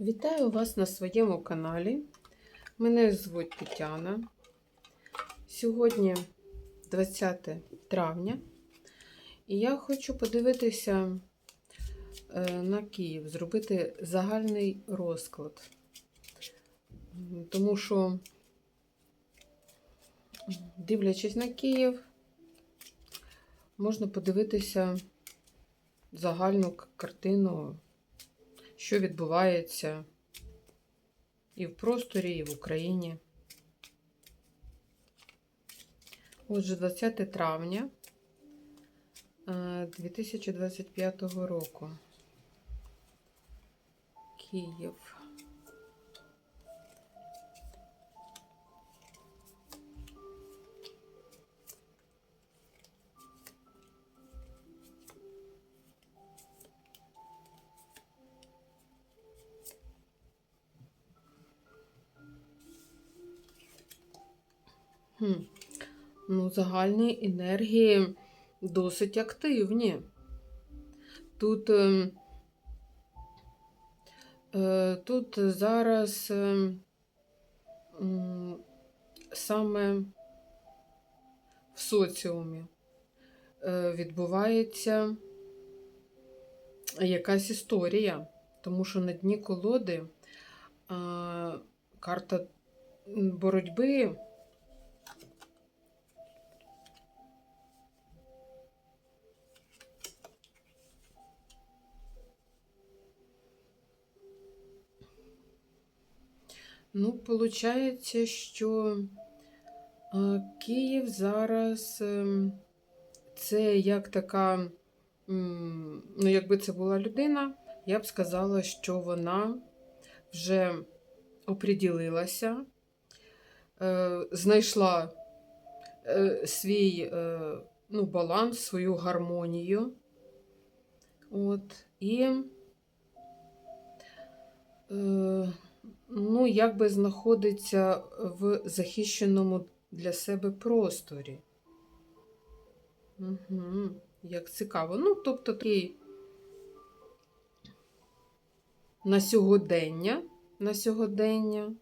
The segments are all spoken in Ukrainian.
Вітаю вас на своєму каналі. Мене звуть Тетяна. Сьогодні 20 травня, і я хочу подивитися е, на Київ, зробити загальний розклад. Тому що, дивлячись на Київ, можна подивитися загальну картину що відбувається і в просторі, і в Україні. Отже, 20 травня е, 2025 року. Київ. Хм. Ну, загальні енергії досить активні. Тут, е, е, тут зараз е, саме в соціумі е, відбувається якась історія, тому що на дні колоди е, карта боротьби. Виходить, що Київ зараз ем, це як така, ну, якби це була людина, я б сказала, що вона вже оприділилася, е, знайшла е, свій е, ну, баланс, свою гармонію. От, і е, ну, якби знаходиться в захищеному для себе просторі. Угу, як цікаво. Ну, тобто такий на сьогодення, на сьогодення,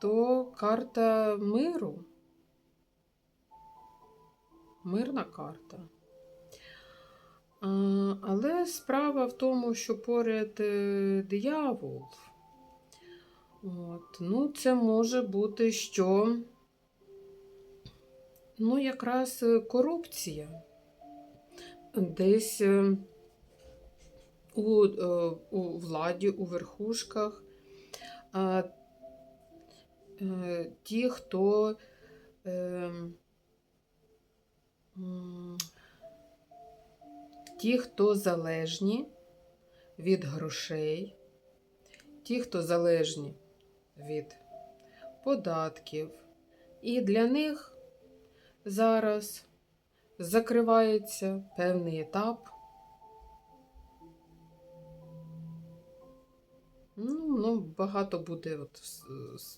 то карта миру. Мирна карта. Але справа в тому, що поряд е, диявол. От, ну, це може бути що, ну, якраз е, корупція. Десь е, у, е, у владі, у верхушках. А, ті, хто е, ті, хто залежні від грошей, ті, хто залежні від податків. І для них зараз закривається певний етап. Ну, воно багато буде, от,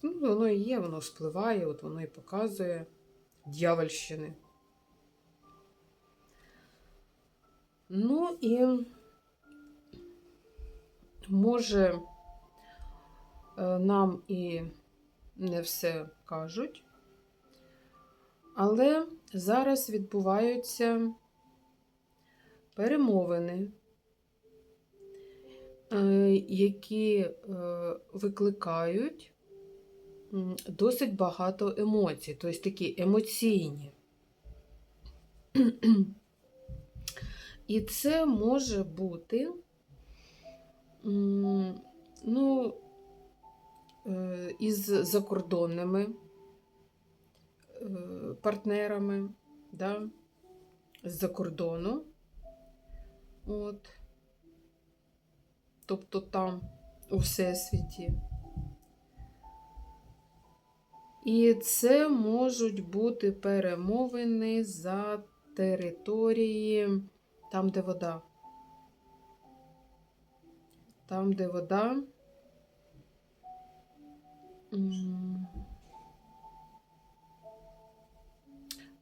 ну, воно і є, воно спливає, от воно і показує дьявольщини. Ну і може нам і не все кажуть, але зараз відбуваються перемовини, е, які е, викликають досить багато емоцій, тобто такі емоційні. І це може бути, ну, е, із закордонними е, партнерами, да, з-за кордону. От. Тобто там у всесвіті. І це можуть бути перемовини за території там, де вода. Там, де вода.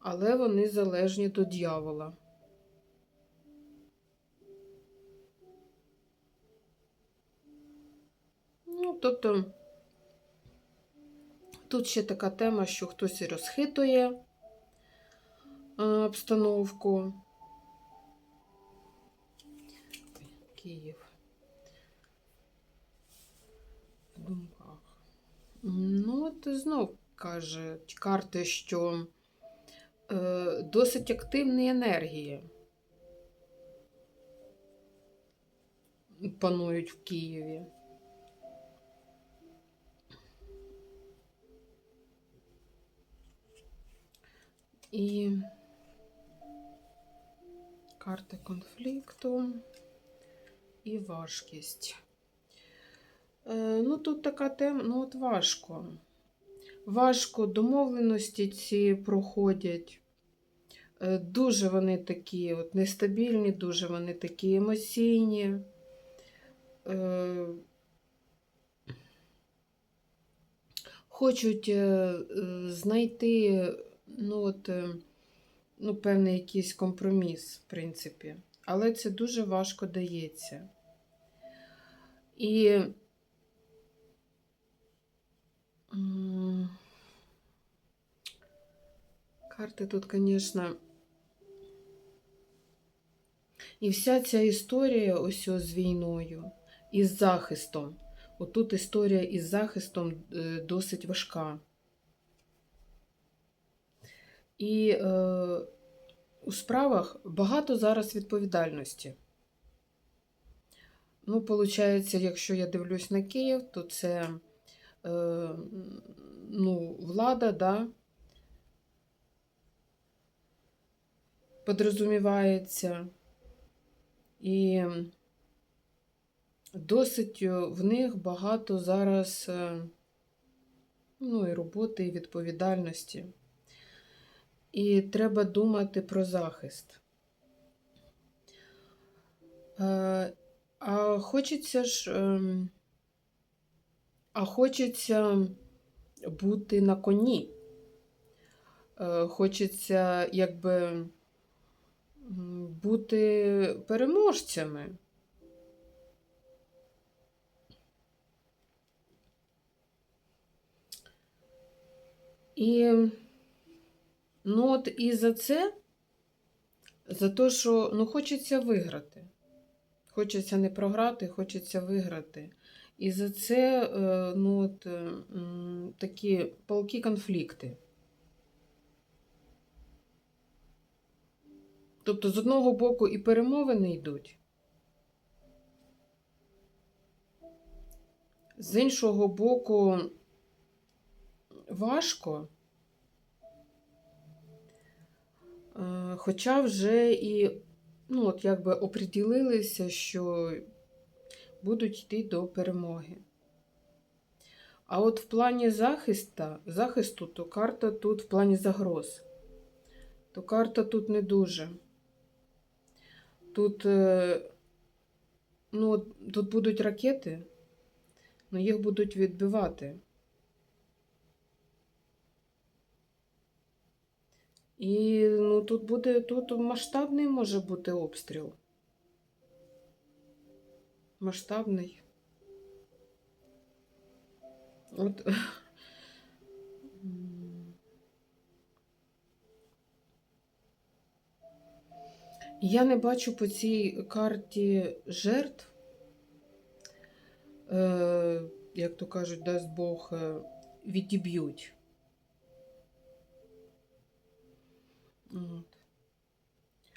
Але вони залежні до дьявола. Ну, тобто, тут ще така тема, що хтось розхитує е, обстановку. Київ. В думках. Ну, от знов кажуть карти, що е, досить активні енергії панують в Києві. І карти конфлікту і важкість. Е, ну, тут така тема, ну от важко. Важко домовленості ці проходять. Е, Дуже вони такі от нестабільні, дуже вони такі емоційні. Е, Хочуть знайти ну, от, ну, певний якийсь компроміс, в принципі. Але це дуже важко дається. І карти тут, звісно, і вся ця історія ось з війною, із захистом. Отут історія із захистом е, досить важка. І е, у справах багато зараз відповідальності. Ну, виходить, якщо я дивлюсь на Київ, то це ну, влада, да, подрозумівається. І досить е, в них багато зараз е, ну, і роботи, і відповідальності. І треба думати про захист. Е, А хочеться ж, ем, а хочеться бути на коні. Е, Хочеться, якби бути переможцями. І ну от і за це, за те, що ну, хочеться виграти. Хочеться не програти, хочеться виграти. І за це е, ну, от, е, такі палкі конфлікти. Тобто, з одного боку і перемовини йдуть, з іншого боку, важко. Е, Хоча вже і ну, от якби оприділилися, що будуть йти до перемоги. А от в плані захисту, захисту, то карта тут в плані загроз, то карта тут не дуже. Тут, е, ну, тут будуть ракети, але їх будуть відбивати. І ну, тут буде тут масштабний може бути обстріл. Масштабний. От. Я не бачу по цій карті жертв, е, як то кажуть, дасть Бог, е, відіб'ють. От.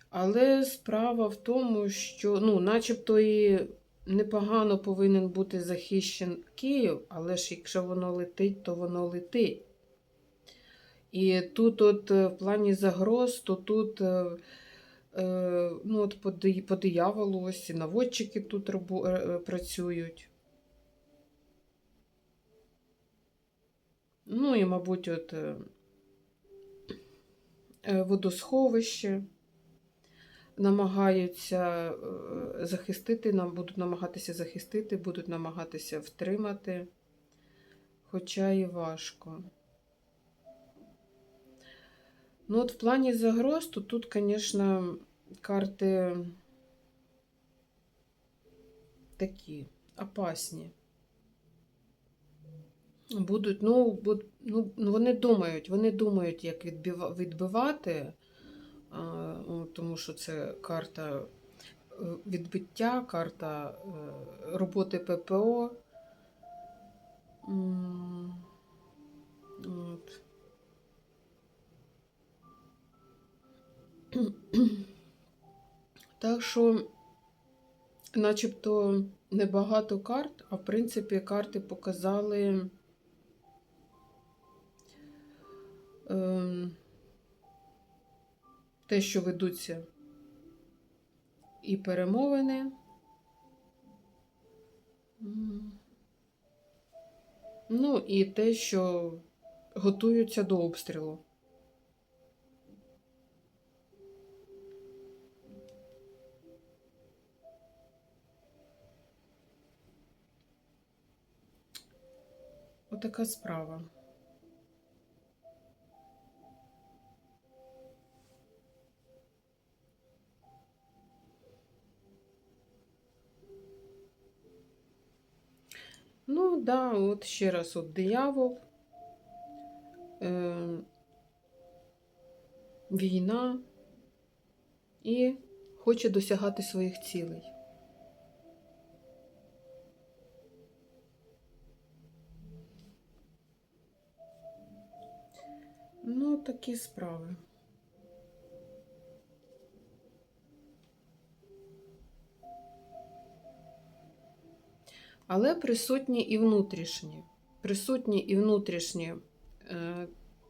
Але справа в тому, що, ну, начебто і непогано повинен бути захищен Київ, але ж якщо воно летить, то воно летить. І тут, от е, в плані загроз, то тут е, е, ну, от по, дияволу ось і наводчики тут працюють. Ну і, мабуть, от. водосховище, намагаються е, захистити, нам будуть намагатися захистити, будуть намагатися втримати, хоча і важко. Ну, от в плані загроз, то тут, звісно, карти такі опасні. Будуть, ну, ну, ну, вони думають, вони думають, як відбивати, тому що це карта е, відбиття, карта е, роботи ППО. От. Так що, начебто, небагато карт, а в принципі карти показали. ем, те, що ведуться і перемовини. Ну, і те, що готуються до обстрілу. Отака справа. Ну, да, от ще раз от диявол, е, війна і хоче досягати своїх цілей. Ну, такі справи. Але присутні і внутрішні. Присутні і внутрішні е,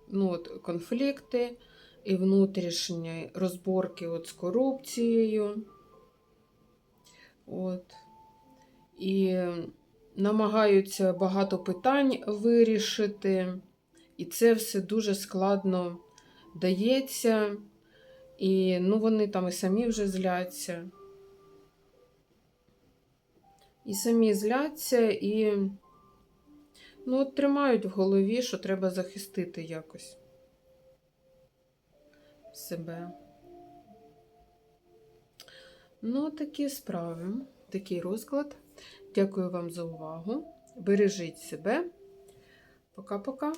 ну, от, конфлікти, і внутрішні розборки от, з корупцією. От. І намагаються багато питань вирішити. І це все дуже складно дається. І ну, вони там і самі вже зляться. І самі зляться, і ну, от тримають в голові, що треба захистити якось себе. Ну, такі справи, такий розклад. Дякую вам за увагу. Бережіть себе. Пока-пока.